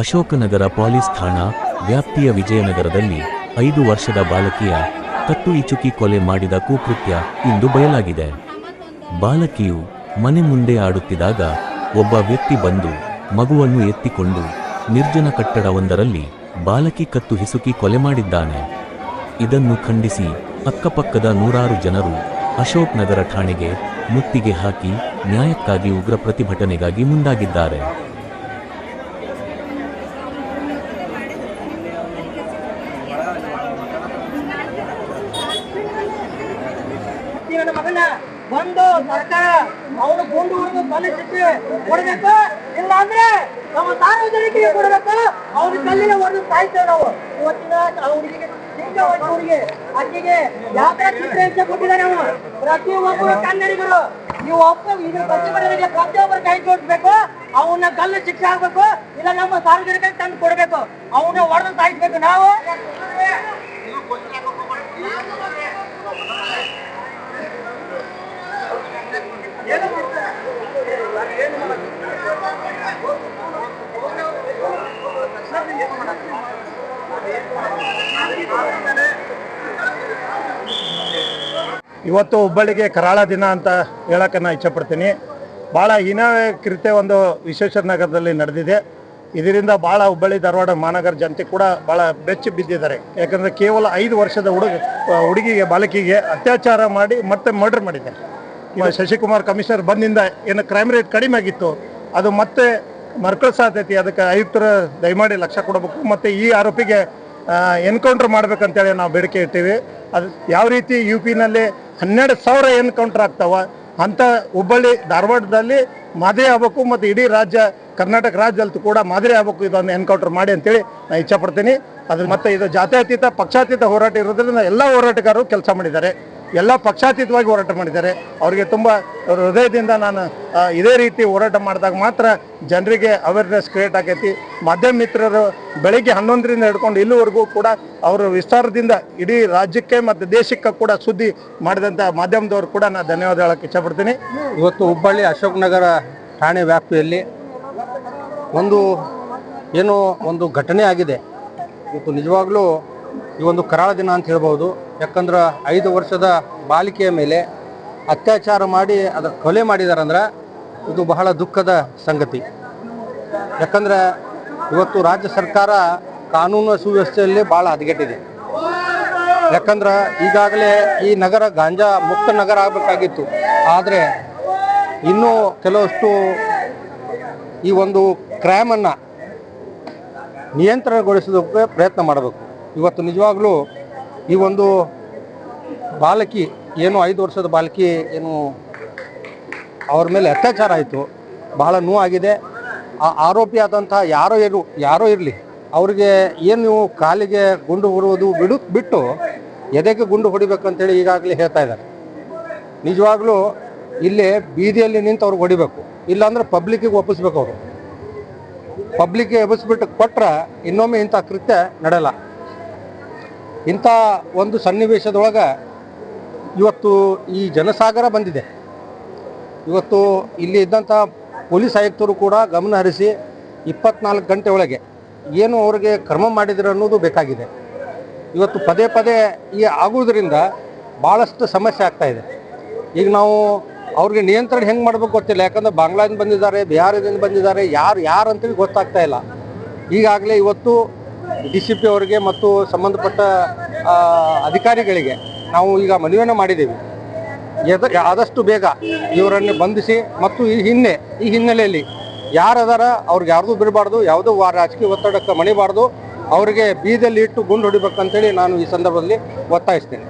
Ashok Nagar police ಠಾಣಾ, ವ್ಯಾಪ್ತಿಯ ವಿಜಯನಗರದಲ್ಲಿ ಐದು ವರ್ಷದ ಬಾಲಕಿಯ ಕತ್ತು ಇಚುಕಿ ಕೊಲೆ ಮಾಡಿದ ಕುಕೃತ್ಯ ಇಂದು ಬಯಲಾಗಿದೆ. ಬಾಲಕಿಯು ಮನೆ ಮುಂದೆ ಆಡುತ್ತಿದ್ದಾಗ ಒಬ್ಬ ವ್ಯಕ್ತಿ ಬಂದು ಮಗುವನ್ನು ಎತ್ತಿಕೊಂಡು ನಿರ್ಜನ ಕಟ್ಟಡವೊಂದರಲ್ಲಿ ಬಾಲಕಿ ಕತ್ತು ಹಿಸುಕಿ ಕೊಲೆ ಮಾಡಿದ್ದಾನೆ. ಇದನ್ನು ಖಂಡಿಸಿ ಅಕ್ಕಪಕ್ಕದ ನೂರಾರು ಜನರು ಅಶೋಕ್ ನಗರ ಠಾಣೆಗೆ ಮುತ್ತಿಗೆ ಹಾಕಿ ನ್ಯಾಯಕ್ಕಾಗಿ ಉಗ್ರ ಪ್ರತಿಭಟನೆಗಾಗಿ ಮುಂದಾಗಿದ್ದಾರೆ. ನನ್ನ ಮಗನ ಬಂದು ಸರ್ಕಾರ ಅವನು ಗುಂಡು ಹೊಡೆದು ಶಿಕ್ಷೆ ಕೊಡ್ಬೇಕು ಇಲ್ಲ ಅಂದ್ರೆ ನಮ್ಮ ಸಾರ್ವಜನಿಕರಿಗೆ ಕೊಡಬೇಕು. ಅವ್ರ ಕಲ್ಲಿನ ಹೊಡೆದು ಸಾಯ್ತೇವೆ ನಾವು. ಇವತ್ತಿನ ಅವರಿಗೆ ಹುಡುಗಿ, ಅಕ್ಕಿಗೆ ಯಾವ ತರ ಚಿತ್ರಹಿಂಸೆ ಕೊಟ್ಟಿದ್ದಾರೆ ಅವನು ಪ್ರತಿಯೊಬ್ಬರು ಕನ್ನಡಿಗರು. ನೀವು ಒಬ್ಬ ಇದ್ರ ಪ್ರತಿಭಟನೆಗೆ ಪ್ರತಿಯೊಬ್ಬರು ಕೈ ಜೋಡಿಸ್ಬೇಕು. ಅವನ್ನ ಕಲ್ಲು ಶಿಕ್ಷೆ ಆಗ್ಬೇಕು. ಇಲ್ಲ ನಮ್ಮ ಸಾರ್ವಜನಿಕರಿಗೆ ತಂದು ಕೊಡ್ಬೇಕು. ಅವನ್ನ ಹೊಡೆದು ಸಾಯಿಸ್ಬೇಕು. ನಾವು ಇವತ್ತು ಹುಬ್ಬಳ್ಳಿಗೆ ಕರಾಳ ದಿನ ಅಂತ ಹೇಳಕ್ಕೆ ನಾನು ಇಚ್ಛಪಡ್ತೀನಿ. ಭಾಳ ಹೀನಾಯ ಕೃತ್ಯ ಒಂದು ವಿಶ್ವೇಶ್ವರ ನಗರದಲ್ಲಿ ನಡೆದಿದೆ. ಇದರಿಂದ ಭಾಳ ಹುಬ್ಬಳ್ಳಿ, ಧಾರವಾಡ, ಮಹಾನಗರ ಜನತೆ ಕೂಡ ಭಾಳ ಬೆಚ್ಚಿ ಬಿದ್ದಿದ್ದಾರೆ. ಯಾಕಂದರೆ ಕೇವಲ ಐದು ವರ್ಷದ ಹುಡುಗ, ಹುಡುಗಿಗೆ, ಬಾಲಕಿಗೆ ಅತ್ಯಾಚಾರ ಮಾಡಿ ಮತ್ತೆ ಮರ್ಡರ್ ಮಾಡಿದ್ದಾರೆ ಇವಾಗ ಶಶಿಕುಮಾರ್ ಕಮಿಷನರ್ ಬಂದಿಂದ ಏನು ಕ್ರೈಮ್ ರೇಟ್ ಕಡಿಮೆ ಆಗಿತ್ತು. ಅದು ಮತ್ತೆ ಮರ್ಕಳ ಸಾಧ್ಯತೆ, ಅದಕ್ಕೆ ಆಯುಕ್ತರು ದಯಮಾಡಿ ಲಕ್ಷ ಕೊಡಬೇಕು. ಮತ್ತು ಈ ಆರೋಪಿಗೆ ಎನ್ಕೌಂಟರ್ ಮಾಡ್ಬೇಕಂತೇಳಿ ನಾವು ಬೇಡಿಕೆ ಇಟ್ಟೀವಿ. ಅದು ಯಾವ ರೀತಿ ಯು ಪಿನಲ್ಲಿ ಹನ್ನೆರಡು ಸಾವಿರ ಎನ್ಕೌಂಟರ್ ಆಗ್ತಾವ. ಅಂತ ಹುಬ್ಬಳ್ಳಿ, ಧಾರವಾಡದಲ್ಲಿ ಮಾದರಿ ಆಗ್ಬೇಕು ಮತ್ತು ಇಡೀ ರಾಜ್ಯ, ಕರ್ನಾಟಕ ರಾಜ್ಯದಲ್ಲಿ ಕೂಡ ಮಾದರಿ ಆಗ್ಬೇಕು ಇದೊಂದು ಎನ್ಕೌಂಟರ್ ಮಾಡಿ ಅಂತೇಳಿ ನಾನು ಇಚ್ಛಪಡ್ತೀನಿ ಅದ್ರ ಮತ್ತೆ ಇದು ಜಾತ್ಯತೀತ, ಪಕ್ಷಾತೀತ ಹೋರಾಟ ಇರೋದ್ರಿಂದ ಎಲ್ಲ ಹೋರಾಟಗಾರರು ಕೆಲಸ ಮಾಡಿದ್ದಾರೆ. ಎಲ್ಲ ಪಕ್ಷಾತೀತವಾಗಿ ಹೋರಾಟ ಮಾಡಿದ್ದಾರೆ. ಅವರಿಗೆ ತುಂಬ ಹೃದಯದಿಂದ ನಾನು ಇದೇ ರೀತಿ ಹೋರಾಟ ಮಾಡಿದಾಗ ಮಾತ್ರ ಜನರಿಗೆ ಅವೇರ್ನೆಸ್ ಕ್ರಿಯೇಟ್ ಆಗೈತಿ. ಮಾಧ್ಯಮ ಮಿತ್ರರು ಬೆಳಿಗ್ಗೆ ಹನ್ನೊಂದರಿಂದ ಹಿಡ್ಕೊಂಡು ಇಲ್ಲಿವರೆಗೂ ಕೂಡ ಅವರು ವಿಸ್ತಾರದಿಂದ ಇಡೀ ರಾಜ್ಯಕ್ಕೆ ಮತ್ತು ದೇಶಕ್ಕೆ ಕೂಡ ಸುದ್ದಿ ಮಾಡಿದಂಥ ಮಾಧ್ಯಮದವ್ರು ಕೂಡ ನಾನು ಧನ್ಯವಾದ ಹೇಳಕ್ಕೆ ಇಷ್ಟಪಡ್ತೀನಿ. ಇವತ್ತು ಹುಬ್ಬಳ್ಳಿ ಅಶೋಕ್ ನಗರ ಠಾಣೆ ವ್ಯಾಪ್ತಿಯಲ್ಲಿ ಒಂದು ಏನು ಒಂದು ಘಟನೆ ಆಗಿದೆ. ಇವತ್ತು ನಿಜವಾಗ್ಲೂ ಈ ಒಂದು ಕರಾಳ ದಿನ ಅಂತ ಹೇಳ್ಬೋದು. ಯಾಕಂದ್ರೆ ಐದು ವರ್ಷದ ಬಾಲಿಕೆಯ ಮೇಲೆ ಅತ್ಯಾಚಾರ ಮಾಡಿ ಅದ ಕೊಲೆ ಮಾಡಿದಾರಂದ್ರೆ ಇದು ಬಹಳ ದುಃಖದ ಸಂಗತಿ. ಯಾಕಂದ್ರೆ ಇವತ್ತು ರಾಜ್ಯ ಸರ್ಕಾರ ಕಾನೂನು ಸುವ್ಯವಸ್ಥೆಯಲ್ಲಿ ಭಾಳ ಹದಗೆಟ್ಟಿದೆ. ಯಾಕಂದ್ರೆ ಈಗಾಗಲೇ ಈ ನಗರ ಗಾಂಜಾ ಮುಕ್ತ ನಗರ ಆಗಬೇಕಾಗಿತ್ತು. ಆದರೆ ಇನ್ನೂ ಕೆಲವಷ್ಟು ಈ ಒಂದು ಕ್ರೈಮನ್ನು ನಿಯಂತ್ರಣಗೊಳಿಸೋದಕ್ಕೆ ಪ್ರಯತ್ನ ಮಾಡಬೇಕು. ಇವತ್ತು ನಿಜವಾಗ್ಲೂ ಈ ಒಂದು ಬಾಲಕಿ, ಏನು ಐದು ವರ್ಷದ ಬಾಲಕಿ, ಏನು ಅವ್ರ ಮೇಲೆ ಅತ್ಯಾಚಾರ ಆಯಿತು. ಬಹಳ ನೋವಾಗಿದೆ. ಆ ಆರೋಪಿ ಆದಂತಹ ಯಾರೋ ಏನು, ಯಾರೋ ಇರಲಿ, ಅವ್ರಿಗೆ ಏನು ಕಾಲಿಗೆ ಗುಂಡು ಹೊಡುವುದು ಬಿಡು, ಬಿಟ್ಟು ಎದೆಗೆ ಗುಂಡು ಹೊಡಿಬೇಕಂತೇಳಿ ಈಗಾಗಲೇ ಹೇಳ್ತಾ ಇದ್ದಾರೆ. ನಿಜವಾಗ್ಲೂ ಇಲ್ಲೇ ಬೀದಿಯಲ್ಲಿ ನಿಂತು ಅವ್ರಿಗೆ ಹೊಡಿಬೇಕು. ಇಲ್ಲಾಂದ್ರೆ ಪಬ್ಲಿಕ್ಕಿಗೆ ಒಪ್ಪಿಸ್ಬೇಕು ಅವರು. ಪಬ್ಲಿಕ್ಗೆ ಒಪ್ಪಿಸ್ಬಿಟ್ಟು ಕೊಟ್ರೆ ಇನ್ನೊಮ್ಮೆ ಇಂಥ ಕೃತ್ಯ ನಡೆಯಲ್ಲ. ಇಂಥ ಒಂದು ಸನ್ನಿವೇಶದೊಳಗೆ ಇವತ್ತು ಈ ಜನಸಾಗರ ಬಂದಿದೆ. ಇವತ್ತು ಇಲ್ಲಿ ಇದ್ದಂಥ ಪೊಲೀಸ್ ಆಯುಕ್ತರು ಕೂಡ ಗಮನ ಹರಿಸಿ ಇಪ್ಪತ್ನಾಲ್ಕು ಗಂಟೆ ಒಳಗೆ ಏನು ಅವ್ರಿಗೆ ಕ್ರಮ ಮಾಡಿದ್ರು ಅನ್ನೋದು ಬೇಕಾಗಿದೆ. ಇವತ್ತು ಪದೇ ಪದೇ ಈ ಆಗುವುದರಿಂದ ಭಾಳಷ್ಟು ಸಮಸ್ಯೆ ಆಗ್ತಾಯಿದೆ ಈಗ ನಾವು ಅವ್ರಿಗೆ ನಿಯಂತ್ರಣ ಹೆಂಗೆ ಮಾಡಬೇಕು ಗೊತ್ತಿಲ್ಲ. ಯಾಕಂದ್ರೆ ಬಾಂಗ್ಲಾದಿಂದ ಬಂದಿದ್ದಾರೆ, ಬಿಹಾರದಿಂದ ಬಂದಿದ್ದಾರೆ, ಯಾರು ಯಾರು ಅಂತೇಳಿ ಗೊತ್ತಾಗ್ತಾ ಇಲ್ಲ. ಈಗಾಗಲೇ ಇವತ್ತು ಡಿ ಸಿ ಪಿ ಅವರಿಗೆ ಮತ್ತು ಸಂಬಂಧಪಟ್ಟ ಅಧಿಕಾರಿಗಳಿಗೆ ನಾವು ಈಗ ಮನವಿಯನ್ನು ಮಾಡಿದ್ದೀವಿ. ಆದಷ್ಟು ಬೇಗ ಇವರನ್ನು ಬಂಧಿಸಿ ಮತ್ತು ಈ ಹಿನ್ನೆ, ಈ ಹಿನ್ನೆಲೆಯಲ್ಲಿ ಯಾರದಾರ ಅವ್ರಿಗೆ ಯಾರ್ದು ಬಿಡಬಾರ್ದು, ಯಾವುದೋ ರಾಜಕೀಯ ಒತ್ತಡಕ್ಕೆ ಮಣಿಬಾರ್ದು, ಅವರಿಗೆ ಬೀದಲ್ಲಿ ಇಟ್ಟು ಗುಂಡು ಹೊಡಿಬೇಕಂತೇಳಿ ನಾನು ಈ ಸಂದರ್ಭದಲ್ಲಿ ಒತ್ತಾಯಿಸ್ತೇನೆ.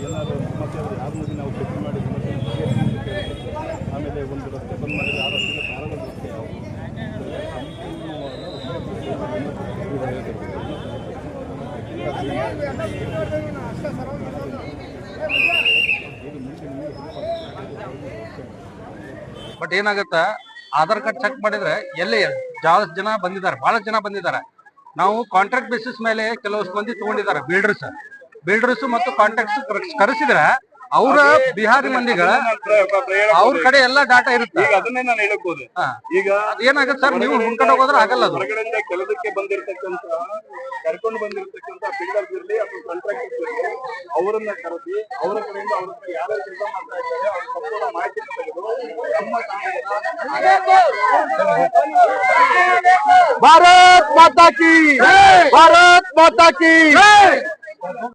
ಏನಾದರೂ ಸಮಸ್ಯೆ ಆದರೆ ಯಾರನ್ನೂ ನಾವು ಭೇಟಿ ಮಾಡಿ ಸಮಸ್ಯೆ ಆಮೇಲೆ ಒಂದು ರಸ್ತೆ ಬಂದ್ ಮಾಡಿದ್ರೆ ಆ ರಸ್ತೆಗೆ ಕಾರಣ ರಸ್ತೆ ಬಟ್ ಏನಾಗತ್ತ? ಆಧಾರ್ ಕಾರ್ಡ್ ಚೆಕ್ ಮಾಡಿದ್ರೆ ಎಲ್ಲಿ ಜಾಸ್ತಿ ಜನ ಬಂದಿದ್ದಾರೆ ಬಹಳ ಜನ ಬಂದಿದ್ದಾರೆ. ನಾವು ಕಾಂಟ್ರಾಕ್ಟ್ ಬೇಸಿಸ್ ಮೇಲೆ ಕೆಲವಷ್ಟು ಮಂದಿ ತಗೊಂಡಿದ್ದಾರೆ ಬಿಲ್ಡರ್ಸ್ ಬಿಲ್ಡರ್ಸ್ ಮತ್ತು ಕಾಂಟ್ರಾಕ್ಟ್ಸ್ ಕರೆಸಿದ್ರೆ ಅವರ ಬಿಹಾರಿ ಮಂದಿಗಳ ಅವ್ರ ಕಡೆ ಎಲ್ಲಾ ಡಾಟಾ ಇರುತ್ತೆ. ಈಗ ಅದನ್ನೇ ನಾನು ಹೇಳಬಹುದು. ಈಗ ಏನಾಗುತ್ತೆ ಸರ್ ನೀವು ಹುಡ್ಕೊಂಡು ಹೋಗೋದ್ರೆ ಆಗಲ್ಲ ಅದು. ಹೊರಗಡೆಯಿಂದ ಕೆಲಸಕ್ಕೆ ಬಂದಿರತಕ್ಕಂತ ಕರ್ಕೊಂಡು ಬಂದಿರತಕ್ಕಂತ ಬಿಲ್ಡರ್ಸ್ ಇರಲಿ ಅಥವಾ ಕಾಂಟ್ರಾಕ್ಟರ್ಸ್ ಇರಲಿ ಅವರನ್ನ ಕರೆಸಿ ಅವರ ಕಡೆಯಿಂದ ಅವ್ರ ಹತ್ರ ಯಾರ್ಯಾರು ಕೆಲಸ ಮಾಡ್ತಾ ಇದ್ದಾರೆ ಅವ್ರ ಸಂಪೂರ್ಣ ಮಾಹಿತಿ ತೆಗೆದು ನಮ್ಮ ಭಾರತ್ ಮಾತಾ ಕಿ ಭಾರತ್ ಮಾತಾ ಕಿ.